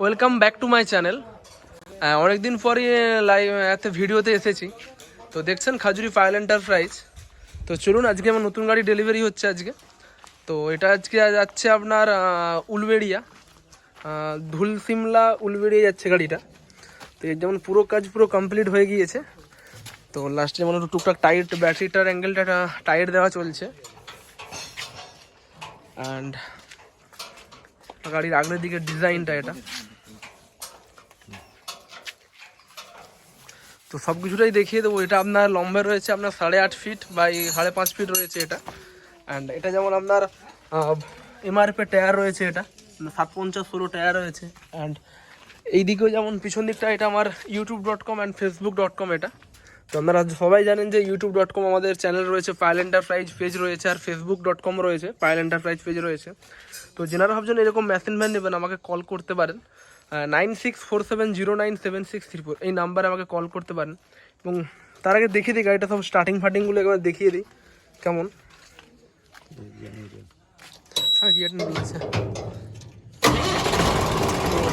Welcome back to my channel অনেকদিন পরই live এতে ভিডিওতে এসেছি। তো দেখছেন খাজুরি ফাইল এন্টারপ্রাইজ তো চলুন, আজকে আমার নতুন গাড়ি ডেলিভারি হচ্ছে আজকে। তো এটা আজকে যাচ্ছে আপনার উলবেড়িয়া। ধুল সিমলা উলবেড়িয়া যাচ্ছে গাড়িটা। তো এর যেমন পুরো কাজ পুরো কমপ্লিট হয়ে গিয়েছে। তো লাস্টে যেমন টুকটাক টাইট ব্যাটারিটার অ্যাঙ্গেলটা টাইট দেওয়া চলছে। অ্যান্ড গাড়ির আগলের দিকে ডিজাইনটা এটা। তো সব কিছুটাই দেখিয়ে দেবো। এটা আপনার লম্বা রয়েছে, আপনার সাড়ে আট ফিট বাই সাড়ে পাঁচ ফিট রয়েছে এটা। অ্যান্ড এটা যেমন আপনার এমআরপি টায়ার রয়েছে এটা সাত পঞ্চাশ ষোলো টায়ার রয়েছে। অ্যান্ড এই দিকেও যেমন পিছন দিকটা, এটা আমার YouTube dot com and Facebook dot com এটা। তো আপনারা সবাই জানেন যে ইউটিউব ডট কম আমাদের চ্যানেল রয়েছে পায়েল এন্টারপ্রাইজ পেজ রয়েছে, আর ফেসবুক ডট কম রয়েছে পায়েল এন্টারপ্রাইজ পেজ রয়েছে। তো যেনারা ভাবছেন এরকম মেশিন ভ্যান নেবেন, আমাকে কল করতে পারেন। Nine six four seven zero nine seven six three four এই নাম্বারে আমাকে কল করতে পারেন। এবং তার আগে দেখিয়ে দিই, গাড়িটা সব স্টার্টিং ফার্টিংগুলো একবার দেখিয়ে দিই। কেমন? হ্যাঁ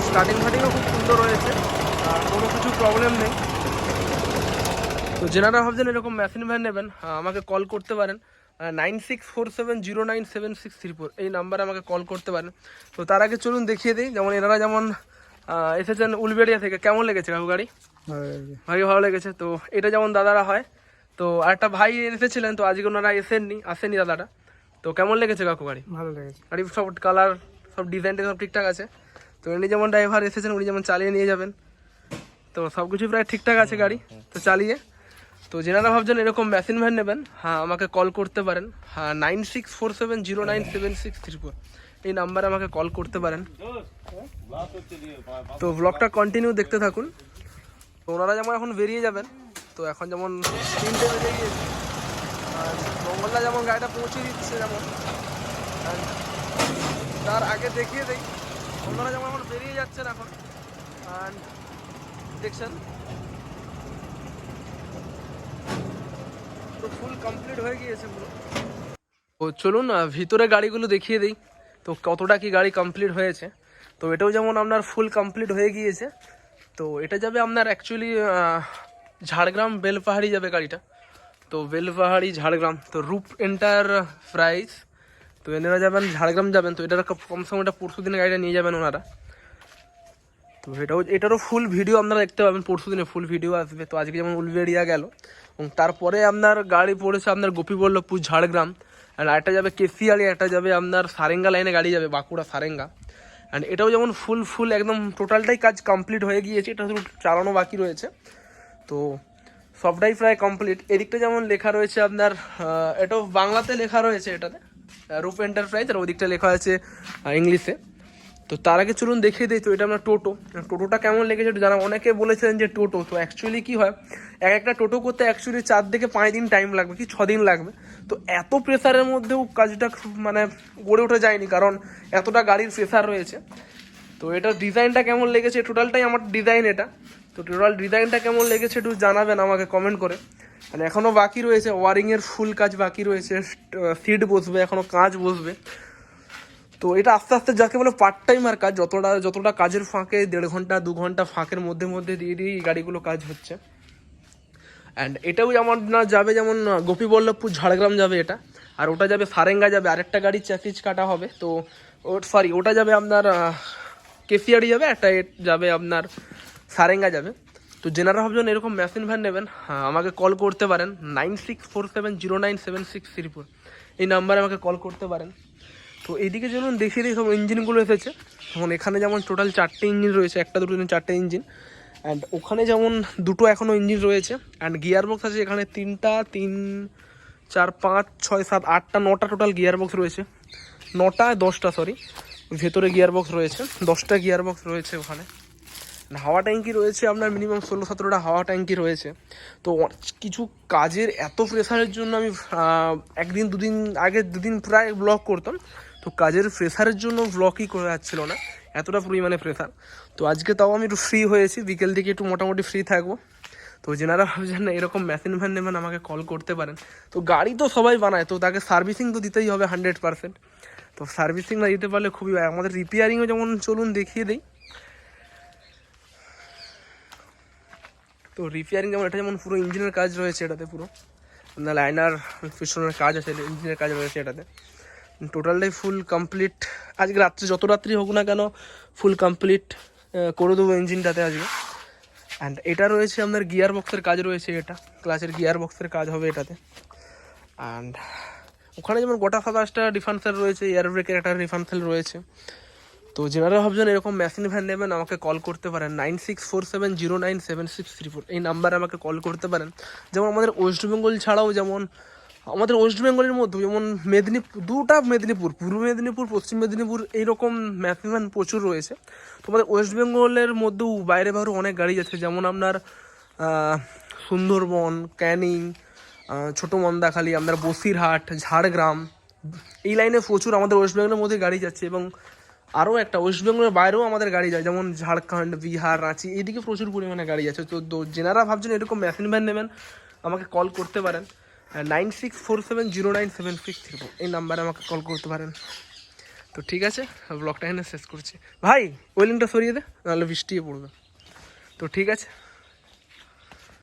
স্টার্টিং ফার্টিংও খুব সুন্দর রয়েছে কোনো কিছু প্রবলেম নেই। তো যেনারা ভাবছেন এরকম মেশিন ভ্যান নেবেন আমাকে কল করতে পারেন। Nine six four seven zero nine seven six three four এই নাম্বারে আমাকে কল করতে পারেন। তো তার আগে চলুন দেখিয়ে দিই, যেমন এনারা যেমন এসেছেন উলবেড়িয়া থেকে। কেমন লেগেছে কাকু গাড়ি? ভাই ভালো লেগেছে। তো এটা যেমন দাদারা হয় তো আরেকটা ভাই এসেছিলেন তো আজকে ওনারা এসেননি আসেনি দাদাটা তো কেমন লেগেছে কাকু গাড়ি? ভালো লেগেছে। গাড়ি সব কালার সব ডিজাইনটা সব ঠিকঠাক আছে। তো উনি যেমন ড্রাইভার এসেছেন উনি যেমন চালিয়ে নিয়ে যাবেন। তো সব কিছু প্রায় ঠিকঠাক আছে গাড়ি তো চালিয়ে। তো যেনারা ভাবছেন এরকম মেশিন ভ্যান নেবেন হ্যাঁ আমাকে কল করতে পারেন। হ্যাঁ nine six four seven zero nine seven six three four এই নাম্বারে আমাকে কল করতে পারেন। তো ব্লগটা কন্টিনিউ দেখতে থাকুন। তো ওনারা যেমন এখন বেরিয়ে যাবেন, তো এখন যেমন তিনটে বেজে গিয়েছে মঙ্গলদা যেমন গাড়িটা পৌঁছে দিচ্ছে যেমন তার আগে দেখিয়ে দেই ওনারা যেমন এখন বেরিয়ে যাচ্ছেন এখন আর দেখছেন? তো ফুল কমপ্লিট হয়ে গিয়েছে পুরো। চলুন ভিতরে গাড়িগুলো দেখিয়ে দিই, তো কতটা কি গাড়ি কমপ্লিট হয়েছে। তো এটাও যেমন আপনার ফুল কমপ্লিট হয়ে গিয়েছে, তো এটা যাবে আপনার অ্যাকচুয়ালি ঝাড়গ্রাম বেলপাহাড়ি যাবে গাড়িটা। তো বেলপাহাড়ি, ঝাড়গ্রাম, তো রূপ এন্টার প্রাইস তো এনারা যাবেন, ঝাড়গ্রাম যাবেন, তো এটার কমসে কম এটা পরশু দিনে গাড়িটা নিয়ে যাবেন ওনারা। তো এটাও, এটারও ফুল ভিডিও আপনারা দেখতে পাবেন, পরশু দিনে ফুল ভিডিও আসবে। তো আজকে যেমন উলবেড়িয়া গেল, এবং তারপরে আপনার গাড়ি পড়েছে আপনার গোপীবল্লভপুর, ঝাড়গ্রাম আর একটা যাবে কেসিয়ালি একটা যাবে আপনার সারেঙ্গা লাইনে গাড়ি যাবে, বাঁকুড়া সারেঙ্গা। অ্যান্ড এটাও যেমন ফুল ফুল একদম টোটালটাই কাজ কমপ্লিট হয়ে গিয়েছে, এটা শুধু চালানো বাকি রয়েছে। তো সবটাই প্রায় কমপ্লিট এদিকটা যেমন লেখা রয়েছে আপনার এটাও বাংলাতে লেখা রয়েছে এটাতে রূপ এন্টারপ্রাইজ আর ওদিকটা লেখা আছে ইংলিশে। তো তার আগে চলুন দেখিয়ে দিই, তো এটা আপনার টোটো। টোটোটা কেমন লেগেছে একটু জানা অনেকে বলেছিলেন যে টোটো, তো অ্যাকচুয়ালি কী হয়, এক একটা টোটো করতে অ্যাকচুয়ালি চার থেকে পাঁচ দিন টাইম লাগবে, কি দিন লাগবে। তো এত প্রেসারের মধ্যেও কাজটা মানে গড়ে ওঠা যায়নি, কারণ এতটা গাড়ির প্রেসার রয়েছে। তো এটার ডিজাইনটা কেমন লেগেছে টোটালটাই আমার ডিজাইন এটা। তো টোটাল ডিজাইনটা কেমন লেগেছে একটু জানাবেন আমাকে কমেন্ট করে। মানে এখনও বাকি রয়েছে, ওয়ারিংয়ের ফুল কাজ বাকি রয়েছে সিট বসবে এখনও কাঁচ বসবে। তো এটা আস্তে আস্তে যাকে বলে পার্ট টাইমার কাজ, যতটা যতটা কাজের ফাঁকে, দেড় ঘণ্টা, দু ঘণ্টা ফাঁকের মধ্যে মধ্যে দিয়ে দিয়ে এই গাড়িগুলো কাজ হচ্ছে। অ্যান্ড এটাও যেমন না যাবে, যেমন গোপীবল্লভপুর ঝাড়গ্রাম যাবে এটা, আর ওটা যাবে সারেঙ্গা যাবে, আরেকটা গাড়ির চ্যাসিজ কাটা হবে, তো ও সরি ওটা যাবে আপনার কেসিয়ারি যাবে, একটা যাবে আপনার সারেঙ্গা যাবে। তো জেনারা ভাবছেন এরকম মেশিন ভ্যান নেবেন আমাকে কল করতে পারেন nine six four seven zero nine seven six three four এই নাম্বারে আমাকে কল করতে পারেন। তো এইদিকে যেমন দেখিয়ে দিই সব ইঞ্জিনগুলো এসেছে। এখন এখানে যেমন টোটাল চারটে ইঞ্জিন রয়েছে, একটা দুটো চারটে ইঞ্জিন অ্যান্ড ওখানে যেমন দুটো এখনও ইঞ্জিন রয়েছে। অ্যান্ড গিয়ার বক্স আছে এখানে তিনটা, তিন, চার, পাঁচ, ছয়, সাত, আটটা, নটা টোটাল গিয়ার বক্স রয়েছে। নটা, দশটা সরি ভেতরে গিয়ার বক্স রয়েছে। দশটা গিয়ার বক্স রয়েছে ওখানে। হাওয়া ট্যাঙ্কি রয়েছে আপনার মিনিমাম ষোলো, সতেরোটা হাওয়া ট্যাঙ্কি রয়েছে। তো কিছু কাজের এত প্রেশারের জন্য আমি একদিন, দুদিন আগে, দুদিন প্রায় ব্লগ করতাম। তো কাজের প্রেশারের জন্য ব্লকই করা যাচ্ছিল না। এতটা পরিমাণে প্রেশার তো আজকে তাও আমি একটু ফ্রি হয়েছি। বিকেল থেকে একটু মোটামুটি ফ্রি থাকব। তো যেনারা ভাবছেন না এরকম মেশিন ভ্যান নেবেন আমাকে কল করতে পারেন। তো গাড়ি তো সবাই বানায়, তো তাকে সার্ভিসিং তো দিতেই হবে হান্ড্রেড পারসেন্ট তো সার্ভিসিং না দিতে পারলে খুবই আমাদের রিপেয়ারিংও যেমন চলুন দেখিয়ে দিই। তো রিপেয়ারিং যেমন, এটা যেমন পুরো ইঞ্জিনের কাজ রয়েছে এটাতে পুরো। আপনার লাইনার পিছনের কাজ আছে ইঞ্জিনের কাজ রয়েছে এটাতে। টোটালটাই ফুল কমপ্লিট আজকে রাত্রি, যত রাত্রি হোক না কেন ফুল কমপ্লিট করে দেবো ইঞ্জিনটাতে আজকে। অ্যান্ড এটা রয়েছে আপনার গিয়ার বক্সের কাজ রয়েছে এটা। ক্লাসের গিয়ার বক্সের কাজ হবে এটাতে। অ্যান্ড ওখানে যেমন গোটা সাতাশটা ডিফারেন্সেল রয়েছে এয়ার ব্রেকের একটা ডিফারেন্সেল রয়েছে। তো যেনারা ভাবছেন, এরকম মেশিন ভ্যান নেবেন, আমাকে কল করতে পারেন। Nine six four seven zero nine seven six three four এই নাম্বারে আমাকে কল করতে পারেন। যেমন আমাদের ওয়েস্ট বেঙ্গল ছাড়াও যেমন আমাদের ওয়েস্ট বেঙ্গলের মধ্যে, যেমন মেদিনীপুর, দুটা মেদিনীপুর, পূর্ব মেদিনীপুর, পশ্চিম মেদিনীপুর, এইরকম ভ্যান প্রচুর রয়েছে। তো আমাদের ওয়েস্ট বেঙ্গলের মধ্যেও বাইরে বাইরেও অনেক গাড়ি আছে যেমন আপনার সুন্দরবন, ক্যানিং ছোটো মন্দাখালি, আপনার বসিরহাট, ঝাড়গ্রাম, এই লাইনে প্রচুর আমাদের ওয়েস্ট বেঙ্গলের মধ্যে গাড়ি যাচ্ছে। এবং আরও একটা ওয়েস্ট বেঙ্গলের বাইরেও আমাদের গাড়ি যায়, যেমন ঝাড়খণ্ড, বিহার, রাঁচি, এইদিকে প্রচুর পরিমাণে গাড়ি তো তো, যেনারা ভাবছেন এরকম মেশিন ভ্যান নেবেন, আমাকে কল করতে পারেন। Nine six four seven zero nine seven six three এই নাম্বারে আমাকে কল করতে পারেন। তো ঠিক আছে ব্লগটা এখানে শেষ করছি। ভাই, ওয়েলিংটা সরিয়ে দে, নাহলে বৃষ্টিয়ে পড়বে। তো ঠিক আছে